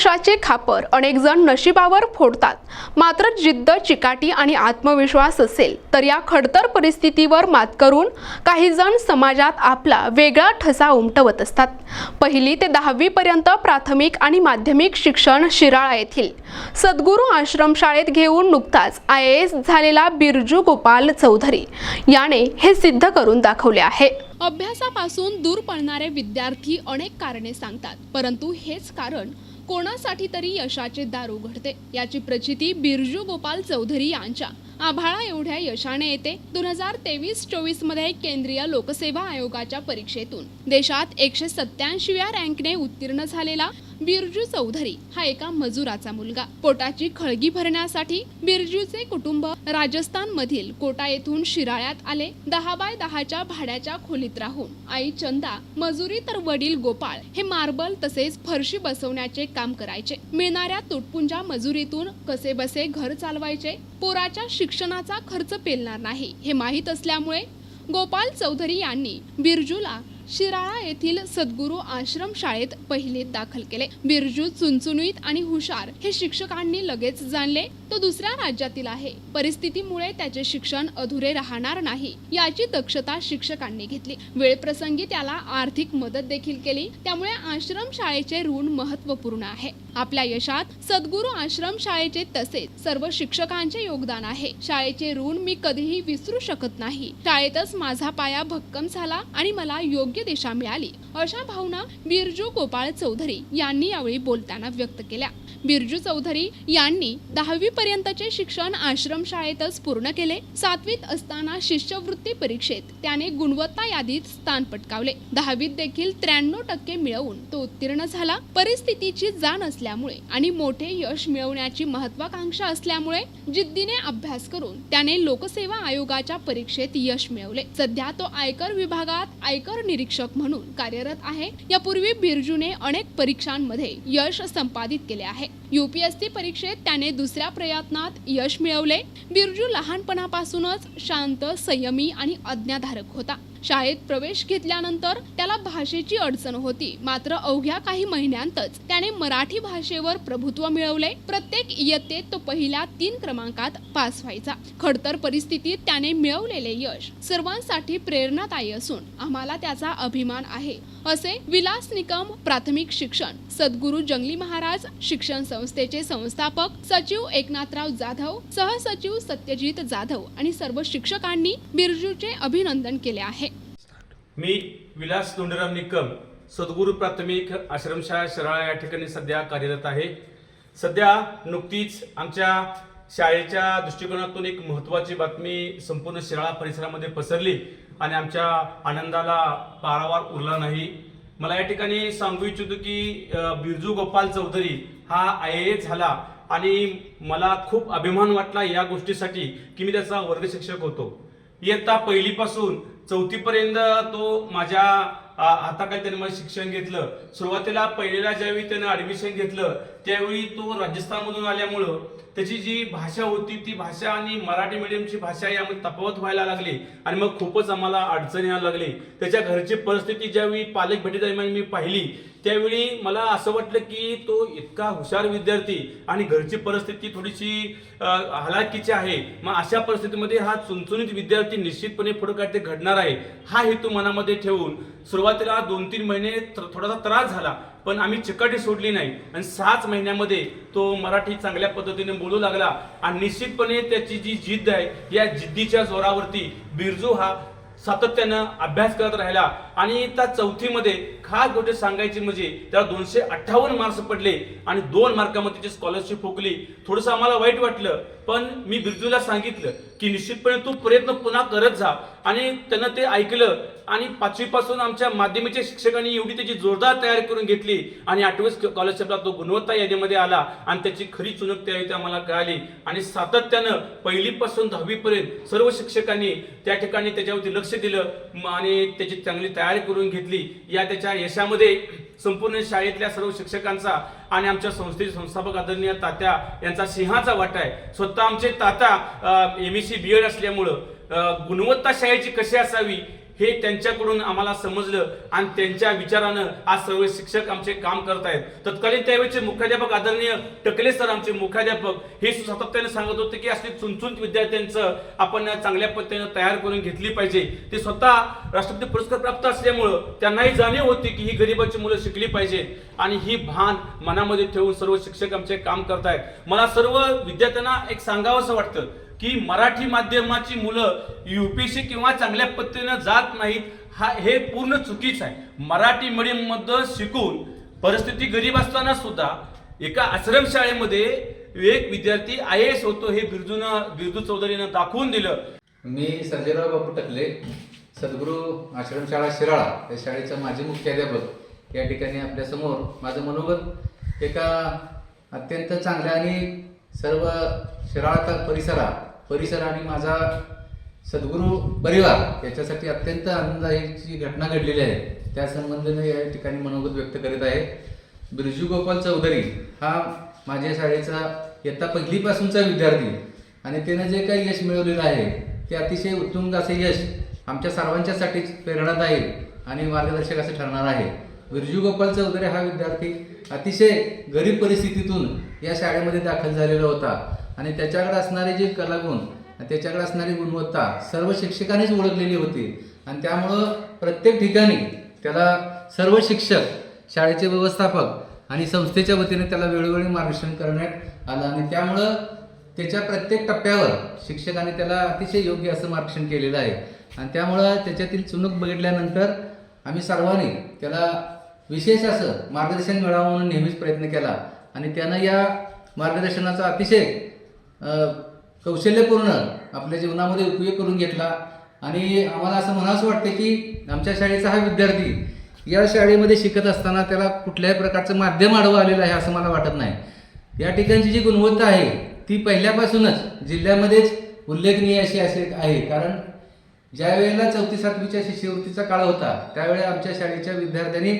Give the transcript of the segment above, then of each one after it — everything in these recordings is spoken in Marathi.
अपयशाचे खापर अनेक जण नशिबावर फोडतात. मात्र जिद्द चिकाटी आणि आत्मविश्वास असेल तर या खडतर परिस्थितीवर मात करून काही जण समाजात आपला वेगळा ठसा उमटवत असतात. पहिली ते दहावी पर्यंत प्राथमिक आणि माध्यमिक शिक्षण शिराळा येथील. सद्गुरू आश्रमशाळेत घेऊन नुकताच आय ए एस झालेला बिरजू गोपाल चौधरी याने हे सिद्ध करून दाखवले आहे. अभ्यासापासून दूर पडणारे विद्यार्थी अनेक कारणे सांगतात परंतु हेच कारण कोणासाठी तरी यशाचे दार उघडते याची प्रचिती बिरजू गोपाल चौधरी यांच्या. आभाळा एवढ्या यशाने येते. दोन हजार तेवीस चोवीसमध्ये केंद्रीय लोकसेवा आयोगाच्या परीक्षेतून. देशात एकशे सत्याऐंशीव्या रँकने उत्तीर्ण झालेला बिरजू चौधरी हा एका मजुराचा मुलगा. पोटाची खळगी भरण्यासाठी बिरजूचे कुटुंब राजस्थान मधील कोटा येथून शिराळ्यात आले. दहा बाय दहाच्या भाड्याच्या खोलीत राहून आई चंदा मजुरी तर वडील गोपाळ हे मार्बल तसेच फरशी बसवण्याचे काम करायचे. मिळणाऱ्या तुटपुंजा मजुरीतून कसे बसे घर चालवायचे? पोराच्या शिक्षणाचा खर्च पेलणार नाही हे माहीत असल्यामुळे गोपाल चौधरी यांनी बिरजूला शिराळा येथील सद्गुरू आश्रम शाळेत पहिले दाखल केले. बिरजू चुनचुनीत आणि हुशार हे शिक्षकांनी लगेच जाणले. तो दुसऱ्या राज्यातील आहे. परिस्थितीमुळे त्याचे शिक्षण अधुरे राहणार नाही. याची दक्षता शिक्षकांनी घेतली. वेळप्रसंगी त्याला आर्थिक मदत देखील केली. त्यामुळे आश्रम शाळेचे ऋण महत्त्वपूर्ण आहे. आपल्या यशात सद्गुरू आश्रम शाळेचे तसेच सर्व शिक्षकांचे योगदान आहे. शाळेचे ऋण मी कधीही विसरू शकत नाही. शाळेतच माझा पाया भक्कम झाला आणि मला योग्य दिशा मिळाली. अशा भावना बिरजू गोपाळ चौधरी यांनी यावेळी बोलताना व्यक्त केल्या. बिरजू चौधरी यांनी दहावी पर्यंतचे शिक्षण आश्रमशाळेतच पूर्ण केले. सातवीत असताना शिष्यवृत्ती परीक्षेत त्याने गुणवत्ता यादीत स्थान पटकावले. दहावीत देखील त्र्याण्णव टक्के मिळवून तो उत्तीर्ण झाला. परिस्थितीची जाण असल्यामुळे आणि मोठे यश मिळवण्याची महत्वाकांक्षा असल्यामुळे जिद्दीने अभ्यास करून त्याने लोकसेवा आयोगाच्या परीक्षेत यश मिळवले. सध्या तो आयकर विभागात आयकर निरीक्षक म्हणून कार्यरत आहे. यापूर्वी बिरजूने अनेक परीक्षांमध्ये यश संपादित केले आहे. यू पी एस सी परीक्षेत त्याने दुसऱ्या प्रयत्नात यश मिळवले. बिरजू लहानपणापासूनच शांत संयमी आणि आज्ञाधारक होता. शाळेत प्रवेश घेतल्यानंतर त्याला भाषेची अडचण होती. मात्र अवघ्या काही महिन्यांतच त्याने मराठी भाषेवर प्रभुत्व मिळवले. प्रत्येक इयत्तेत तो पहिल्या तीन क्रमांकात पास व्हायचा. खडतर परिस्थितीत त्याने मिळवलेले यश सर्वांसाठी प्रेरणादायी असून आम्हाला त्याचा अभिमान आहे. असे विलास निकम प्राथमिक शिक्षण सद्गुरू जंगली महाराज शिक्षण संस्थेचे संस्थापक सचिव एकनाथराव जाधव सहसचिव सत्यजित जाधव आणि सर्व शिक्षकांनी बिरजूचे अभिनंदन केले आहे. मी विलास धोंडराम निकम सद्गुरू प्राथमिक आश्रमशाळा शराळा या ठिकाणी सध्या कार्यरत आहे. सध्या नुकतीच आमच्या शाळेच्या दृष्टिकोनातून एक महत्त्वाची बातमी संपूर्ण शिराळा परिसरामध्ये पसरली आणि आमच्या आनंदाला पारावार उरला नाही. मला या ठिकाणी सांगू इच्छितो की बिरजू गोपाल चौधरी हा आय ए झाला आणि मला खूप अभिमान वाटला या गोष्टीसाठी की मी त्याचा वर्ग शिक्षक होतो. इयत्ता पहिलीपासून चौथीपर्यंत तो माझ्या हाताखाली त्याने मला शिक्षण घेतलं. सुरुवातीला पहिलेला ज्यावेळी त्यानं ऍडमिशन घेतलं त्यावेळी तो राजस्थानमधून आल्यामुळं त्याची जी भाषा होती ती भाषा आणि मराठी मीडियमची भाषा यामध्ये तफावत व्हायला लागली आणि मग खूपच आम्हाला अडचण यायला लागली. त्याच्या घरची परिस्थिती ज्यावेळी पालक भेटीदरम्यान मी पाहिली त्यावेळी मला असं वाटलं की तो इतका हुशार विद्यार्थी आणि घरची परिस्थिती थोडीशी हलाकीची आहे. मग अशा परिस्थितीमध्ये हा चुनचुनीत विद्यार्थी निश्चितपणे पुढे काय ते घडणार आहे हा हेतू मनामध्ये ठेवून सुरुवातीला दोन तीन महिने थोडासा त्रास झाला पण आम्ही चिकाटी सोडली नाही. आणि सहाच महिन्यामध्ये तो मराठी चांगल्या पद्धतीने बोलू लागला आणि निश्चितपणे त्याची जी जिद्द आहे या जिद्दीच्या जोरावरती बिरजू हा सातत्यानं अभ्यास करत राहिला. आणि त्या चौथीमध्ये खास गोष्ट सांगायची म्हणजे त्याला दोनशे अठ्ठावन्न मार्क्स पडले आणि दोन मार्कामध्ये त्याची स्कॉलरशिप फुकली थोडंसं आम्हाला वाईट वाटलं पण मी बिरजूला सांगितलं की निश्चितपणे तू प्रयत्न पुन्हा करत जा. आणि त्यानं ते ऐकलं आणि पाचवीपासून आमच्या माध्यमिकच्या शिक्षकांनी एवढी त्याची जोरदार तयारी करून घेतली आणि आठवी स्कॉलरशिपला तो गुणवत्ता यादीमध्ये आला आणि त्याची खरी चुनक तयारी ते आम्हाला कळाली. आणि सातत्यानं पहिलीपासून दहावीपर्यंत सर्व शिक्षकांनी त्या ठिकाणी त्याच्यावरती लक्ष दिलं आणि त्याची चांगली तयारी करून घेतली. या त्याच्या यशामध्ये संपूर्ण शाळेतल्या सर्व शिक्षकांचा आणि आमच्या संस्थेचे संस्थापक आदरणीय तात्या यांचा सिंहाचा वाटा आहे. स्वतः आमचे ताता M S C B Ed असल्यामुळं गुणवत्ता शाळेची कशी असावी हे त्यांच्याकडून आम्हाला समजलं आणि त्यांच्या विचारानं आज सर्व शिक्षक आमचे काम करत आहेत तत्कालीन त्यावेळेचे मुख्याध्यापक आदरणीय टकले सर आमचे मुख्याध्यापक हे सातत्याने सांगत होते की असली चुनचुन विद्यार्थ्यांचं आपण चांगल्या पद्धतीनं तयार करून घेतली पाहिजे. ते स्वतः राष्ट्रपती पुरस्कार प्राप्त असल्यामुळं त्यांनाही जाणीव होती की ही गरिबाची मुलं शिकली पाहिजेत. आणि ही भान मनामध्ये ठेवून सर्व शिक्षक आमचे काम करतायत. मला सर्व विद्यार्थ्यांना एक सांगावंसं वाटतं. की मराठी माध्यमाची मुलं युपीएससी किंवा चांगल्या पद्धतीनं जात नाहीत हा हे पूर्ण चुकीचं आहे. मराठी मीडियममध्ये शिकून परिस्थिती गरीब असताना सुद्धा एका आश्रम शाळेमध्ये एक विद्यार्थी आय एस होतो हे बिरजूनं बिरजू चौधरीनं दाखवून दिलं. मी संजयराव बापू टकले सद्गुरू आश्रमशाळा शिराळा या शाळेचा माजी मुख्याध्यापक. या ठिकाणी आपल्यासमोर माझं मनोगत एका अत्यंत चांगल्या आणि सर्व शिराळा परिसरा परिसर आणि माझा सद्गुरू परिवार याच्यासाठी अत्यंत आनंदाची घटना घडलेली आहे. त्या संबंधाने या ठिकाणी मनोगत व्यक्त करीत आहे. बिरजू गोपाल चौधरी हा माझ्या शाळेचा इयत्ता पहिलीपासूनचा विद्यार्थी आणि त्यानं जे काही यश मिळवलेलं आहे ते अतिशय उत्तुंग असे यश आमच्या सर्वांच्यासाठीच प्रेरणादायी आणि मार्गदर्शक असं ठरणार आहे. बिरजू गोपाल चौधरी हा विद्यार्थी अतिशय गरीब परिस्थितीतून या शाळेमध्ये दाखल झालेला होता. आणि त्याच्याकडे असणारे जे कलागुण त्याच्याकडे असणारी गुणवत्ता सर्व शिक्षकांनीच ओळखलेली होती. आणि त्यामुळं प्रत्येक ठिकाणी त्याला सर्व शिक्षक शाळेचे व्यवस्थापक आणि संस्थेच्या वतीने त्याला वेळोवेळी मार्गदर्शन करण्यात आलं. आणि त्यामुळं त्याच्या प्रत्येक टप्प्यावर शिक्षकांनी त्याला अतिशय योग्य असं मार्गदर्शन केलेलं आहे. आणि त्यामुळं त्याच्यातील चुनूक बघितल्यानंतर आम्ही सर्वांनी त्याला विशेष असं मार्गदर्शन मिळावं म्हणून नेहमीच प्रयत्न केला. आणि त्यानं या मार्गदर्शनाचा अतिशय कौशल्यपूर्ण आपल्या जीवनामध्ये उपयोग करून घेतला. आणि आम्हाला असं म्हणावंसं वाटतं की आमच्या शाळेचा हा विद्यार्थी या शाळेमध्ये शिकत असताना त्याला कुठल्याही प्रकारचं माध्यम आडवं आलेलं आहे असं मला वाटत नाही. या ठिकाणची जी गुणवत्ता आहे ती पहिल्यापासूनच जिल्ह्यामध्येच उल्लेखनीय अशी असे आहे. कारण ज्या वेळेला चौथी सातवीच्या शिष्यवृत्तीचा काळ होता त्यावेळी आमच्या शाळेच्या विद्यार्थ्यांनी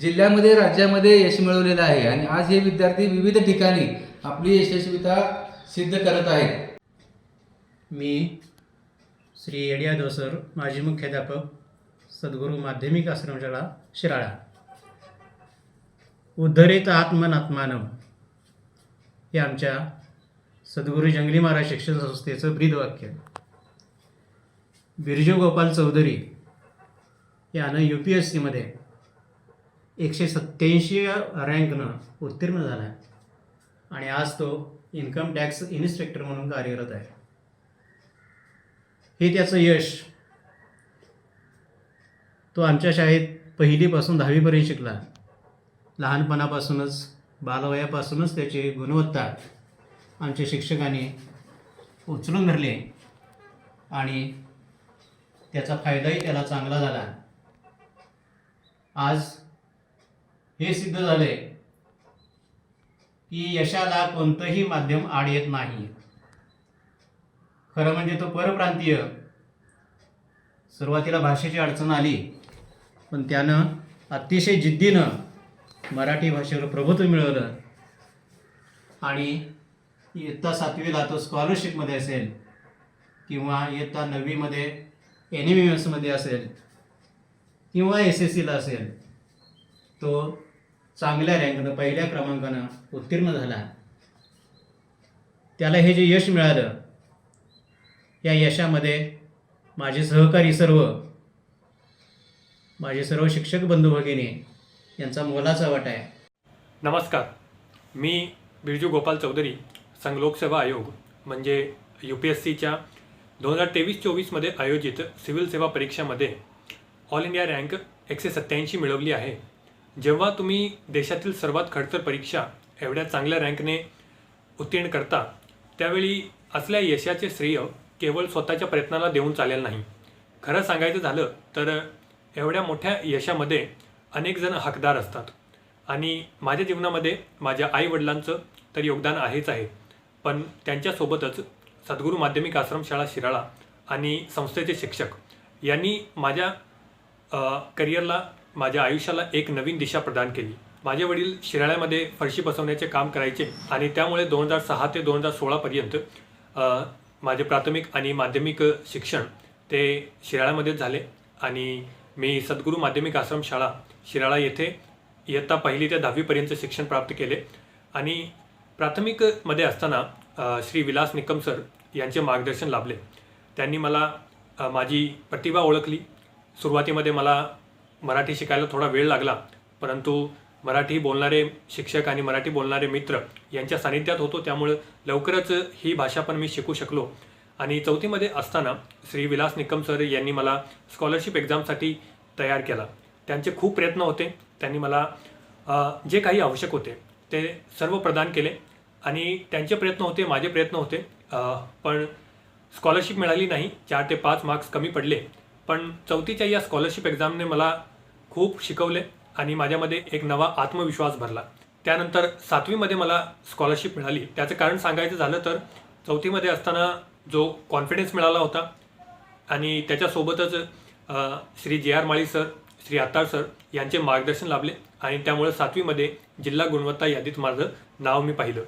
जिल्ह्यामध्ये राज्यामध्ये यश मिळवलेलं आहे. आणि आज हे विद्यार्थी विविध ठिकाणी आपली यशस्वीता सिद्ध करत आहेत. मी श्री एडिया दोसर माजी मुख्याध्यापक सद्गुरू माध्यमिक आश्रमशाळा शिराळा. उद्धरित आत्मनात्मानम हे आमच्या सद्गुरू जंगली महाराज शिक्षण संस्थेचं ब्रीदवाक्य. बिरजू गोपाल चौधरी यानं यू पी एस सीमध्ये एकशे सत्त्याऐंशी रँकनं उत्तीर्ण झाला आणि आज तो इन्कम टॅक्स इन्स्पेक्टर म्हणून कार्यरत आहे. हे त्याचं यश. तो आमच्या शाळेत पहिलीपासून दहावीपर्यंत शिकला. लहानपणापासूनच बालवयापासूनच त्याची गुणवत्ता आमच्या शिक्षकांनी उचलून धरले आणि त्याचा फायदाही त्याला चांगला झाला. आज हे सिद्ध झाले की यशाला कोणतंही माध्यम आड येत नाही खरं म्हणजे तो परप्रांतीय. सुरुवातीला भाषेची अडचण आली पण त्यानं अतिशय जिद्दीनं मराठी भाषेवर प्रभुत्व मिळवलं. आणि इयत्ता सातवीला तो स्कॉलरशिपमध्ये असेल किंवा इयत्ता नववीमध्ये एन एम एसमध्ये असेल किंवा एस एस सीला असेल तो चांगल्या रँकनं पहिल्या क्रमांकानं उत्तीर्ण झाला. त्याला हे जे यश मिळालं या यशामध्ये माझे सहकारी सर्व माझे सर्व शिक्षक बंधू भगिनी यांचा मोलाचा वाटा आहे. नमस्कार. मी बिरजू गोपाल चौधरी संघ लोकसेवा आयोग म्हणजे यू पी एस सीच्या दोन हजार तेवीस चोवीसमध्ये आयोजित सिव्हिल सेवा परीक्षामध्ये ऑल इंडिया रँक एकशे सत्त्याऐंशी मिळवली आहे. जेव्हा तुम्ही देशातील सर्वात खडतर परीक्षा एवढ्या चांगल्या रँकने उत्तीर्ण करता त्यावेळी असल्या यशाचे श्रेय केवळ स्वतःच्या प्रयत्नाला देऊन चालेल नाही. खरं सांगायचं झालं तर एवढ्या मोठ्या यशामध्ये अनेक जण हकदार असतात. आणि माझ्या जीवनामध्ये माझ्या आईवडिलांचं तर योगदान आहेच आहे. पण त्यांच्यासोबतच सद्गुरू माध्यमिक आश्रमशाळा शिराळा आणि संस्थेचे शिक्षक यांनी माझ्या करिअरला माझ्या आयुष्याला एक नवीन दिशा प्रदान केली. माझे वडील शिराळ्यामध्ये फरशी बसवण्याचे काम करायचे आणि त्यामुळे दोन हजार सहा ते दोन हजार सोळापर्यंत माझे प्राथमिक आणि माध्यमिक शिक्षण ते शिराळ्यामध्येच झाले आणि मी सद्गुरू माध्यमिक आश्रमशाळा शिराळा येथे इयत्ता पहिली ते दहावीपर्यंत शिक्षण प्राप्त केले आणि प्राथमिकमध्ये असताना श्री विलास निकम सर यांचे मार्गदर्शन लाभले. त्यांनी मला माझी प्रतिभा ओळखली. सुरुवातीमध्ये मला मराठी शिकायला थोडा वेळ लागला. परंतु मराठी बोलणारे शिक्षक आणि मराठी बोलणारे मित्र यांच्या सानिध्यात होतो. त्यामुळं लवकरच ही भाषा पण मी शिकू शकलो. आणि चौथीमध्ये असताना श्री विलास निकम सर यांनी मला स्कॉलरशिप एक्झामसाठी तयार केला. त्यांचे खूप प्रयत्न होते. त्यांनी मला जे काही आवश्यक होते ते सर्व प्रदान केले. आणि त्यांचे प्रयत्न होते माझे प्रयत्न होते. पण स्कॉलरशिप मिळाली नाही. चार ते पाच मार्क्स कमी पडले. पण चौथीच्या या स्कॉलरशिप एक्झामने मला खूप शिकवले आणि माझ्यामध्ये एक नवा आत्मविश्वास भरला. त्यानंतर सातवीमध्ये मला स्कॉलरशिप मिळाली. त्याचं कारण सांगायचं झालं तर चौथीमध्ये असताना जो कॉन्फिडन्स मिळाला होता आणि त्याच्यासोबतच Shri J R Mali sir Shri Attar sir यांचे मार्गदर्शन लाभले आणि त्यामुळे सातवीमध्ये जिल्हा गुणवत्ता यादीत माझं नाव मी पाहिलं.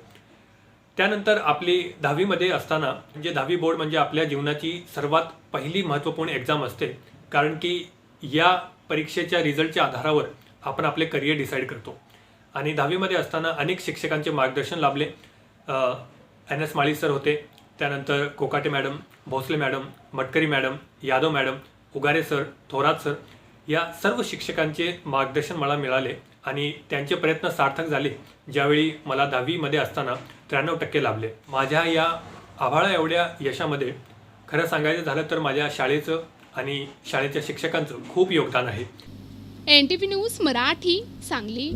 त्यानंतर आपली दहावीमध्ये असताना म्हणजे दहावी बोर्ड म्हणजे आपल्या जीवनाची सर्वात पहिली महत्त्वपूर्ण एक्झाम असते. कारण की या परीक्षेच्या रिझल्टच्या आधारावर आपण आपले करिअर डिसाईड करतो. आणि दहावीमध्ये असताना अनेक शिक्षकांचे मार्गदर्शन लाभले. एन एस माळी सर होते. त्यानंतर Kokate madam Bhosale madam Matkari madam Yadav madam Ugare sir Thorat sir या सर्व शिक्षकांचे मार्गदर्शन मला मिळाले आणि त्यांचे प्रयत्न सार्थक झाले. ज्यावेळी मला दहावीमध्ये असताना त्र्याण्णव टक्के लाभले. माझ्या या आभाळा एवढ्या यशामध्ये खरं सांगायचं झालं तर माझ्या शाळेचं आणि शाळेच्या शिक्षकांचं खूप योगदान आहे. N T V news Marathi Sangli.